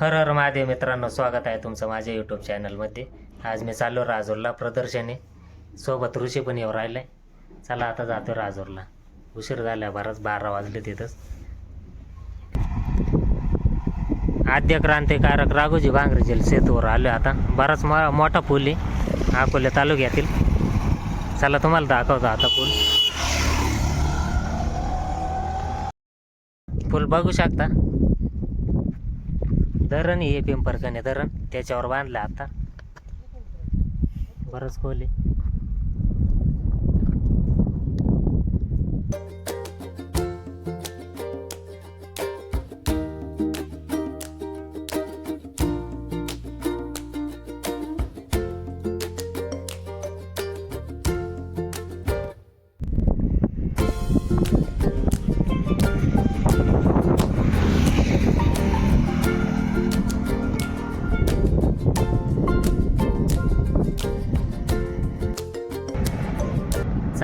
हर हर महादेव मित्रांनो स्वागत आहे तुमचं माझ्या यूट्यूब चॅनलमध्ये आज मी चाललो राजूरला प्रदर्शने. सोबत ऋषी पण येऊ राहिलाय. चला आता जातो राजूरला. उशीर झाला बराच बारा वाजले तिथंच. आद्य क्रांतिकारक राघोजी भांगरे सेतूवर आलो आता. बराच म मोठा पूल आहे. अकोले तालुक्यातील. चला तुम्हाला दाखवतो आता पूल. पूल बघू शकता. धरण हे पिंपरकणे धरण. त्याच्यावर बांधलं आता. बरंच खोले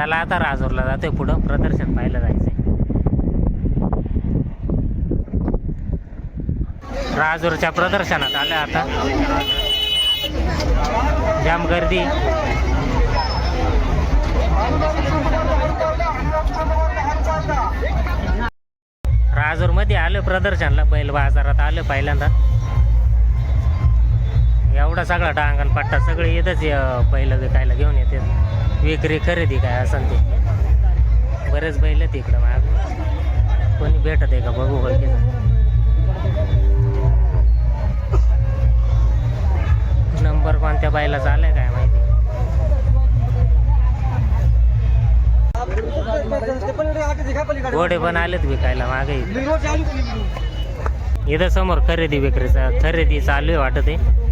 चला आता राजूरला जातोय पुढं. प्रदर्शन पाहायला जायचंय. राजूरच्या प्रदर्शनात आलं आता. जाम गर्दी. राजूरमध्ये आलं प्रदर्शनला बैल बाजारात आलं पहिल्यांदा. एवढा सगळा डांगण पट्टा सगळे येतच पहिलं विकायला घेऊन येते विक्री खरेदी काय असं ते? बरेच बैल तिकडं इकडं माग. कोणी भेटत आहे का? बघू बघित नंबर कोणत्या बाईला चालाय काय माहिती? घोडे पण आलेत विकायला मागे इथं. समोर खरेदी विक्रीचा खरेदी चालू आहे वाटत आहे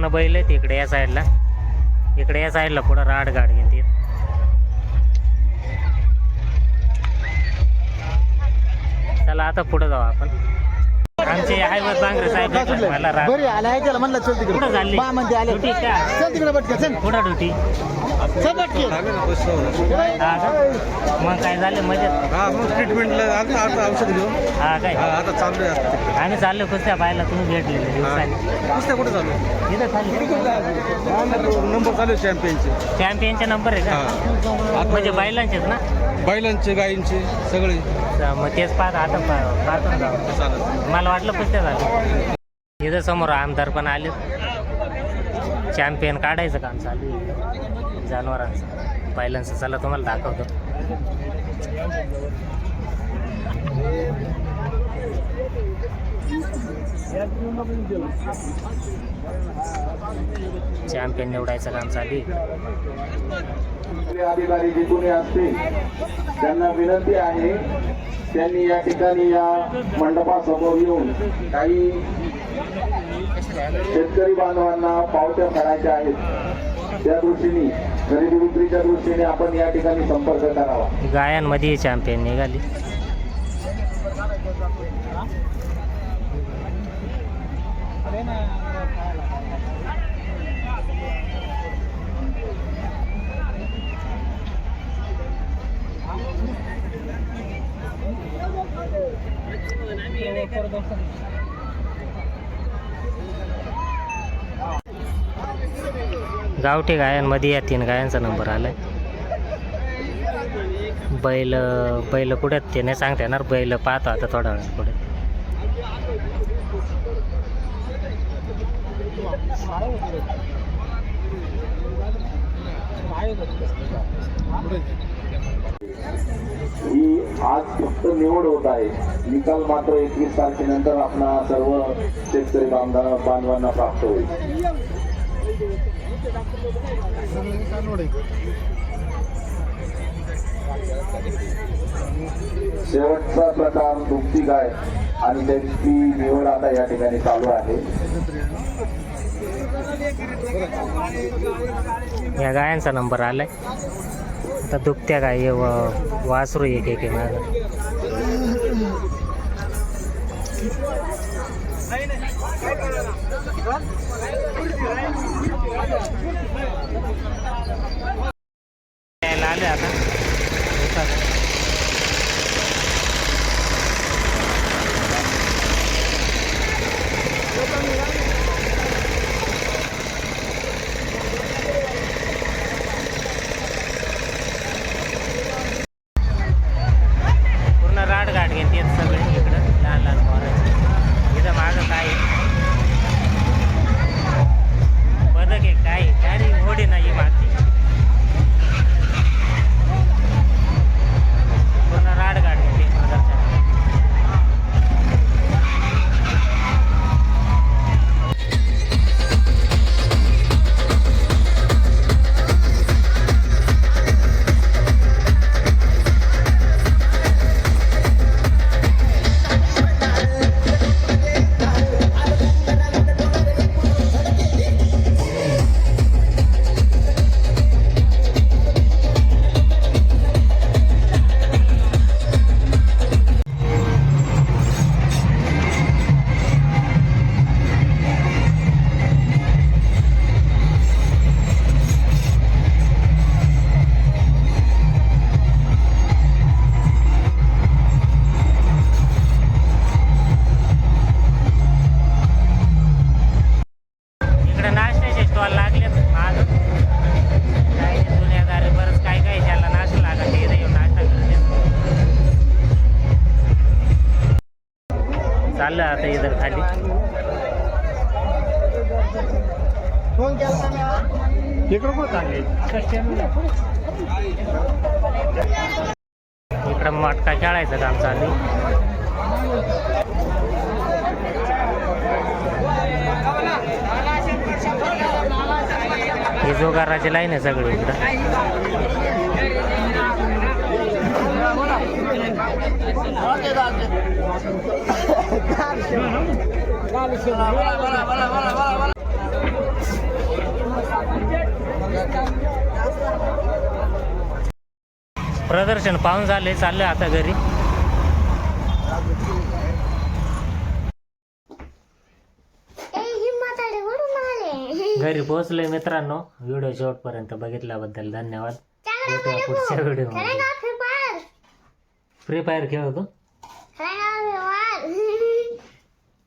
पूर्ण बैल आहेत इकडे या साईडला. इकडे या साईडला पुढं राड गाड घेते चला आता पुढं जाऊ आपण. आमचे हैवत बांगरे साहेब भेटले मला रात बरी आला आहे त्याला म्हणलं चल तिकडे. कुठं चालली? बा म्हणते आले. ड्युटी का? चल तिकडे बटके चल. पुढं ड्युटी? चल हा का? मग काय झालं मजेत? हा मग ट्रीटमेंटला आता आता औषध घेऊन. हा काय? हा आता चालू आहे आता आम्ही चाललो कुस्त्या पाहायला तुम्ही भेटलेले दिवसांनी. कुस्त्या कुठे चालू? आहे? इथं खाली. नंबर चालू आहे चॅम्पियनचे चॅम्पियनचे नंबर आहे हा. का म्हणजे बैलांचेच ना? बैलांचे गायींचे सगळे. तर मग तेच पाहत आता पा- पाहतो ना मला वाटलं पुस्त्या झालं. इथं समोर आमदार पण आले चॅम्पियन काढायचं काम चालू आहे. जनावरांचं. बैलांचं चला तुम्हाला दाखवतो. चॅम्पियन निवडायचं काम चालू आहे. आपले अधिकारी जिथून असतील त्यांना विनंती आहे त्यांनी या ठिकाणी या मंडपासमोर येऊन काही शेतकरी बांधवांना पावत्या करायच्या आहेत. त्या दृष्टीने खरेदी विक्रीच्या दृष्टीने आपण या ठिकाणी संपर्क करावा. गायांमध्ये चॅम्पियन निघाली. गावठी गायांमध्ये या तीन गायांचा नंबर आलाय. बैल बैल कुठे आहेत ते नाही सांगता येणार. बैल पाहतो आता थोडा वेळ पुढे. ही आज फक्त निवड होत आहे. निकाल मात्र एकवीस तारखेनंतर आपणा सर्व शेतकरी बांधव बांधवांना प्राप्त होईल. शेवटचा प्रकार दुपटी गाय आणि त्याची निवड आता या ठिकाणी चालू आहे. या गायांचा नंबर आलाय. आता दुभत्या काय वासरू एक एक आहे माझं. आले आता. आता इथं खाली. इकडं कुठं चांगले इकडं मटका खेळायचं काम चालू. ही जोगाराची लाईन आहे सगळी इकडं. प्रदर्शन पाहून झाले चाललं आता घरी. घरी पोहोचलोय मित्रांनो. व्हिडिओ शेवटपर्यंत बघितल्याबद्दल धन्यवाद. भेटूया पुढच्या व्हिडिओ फ्री फायर खेळतो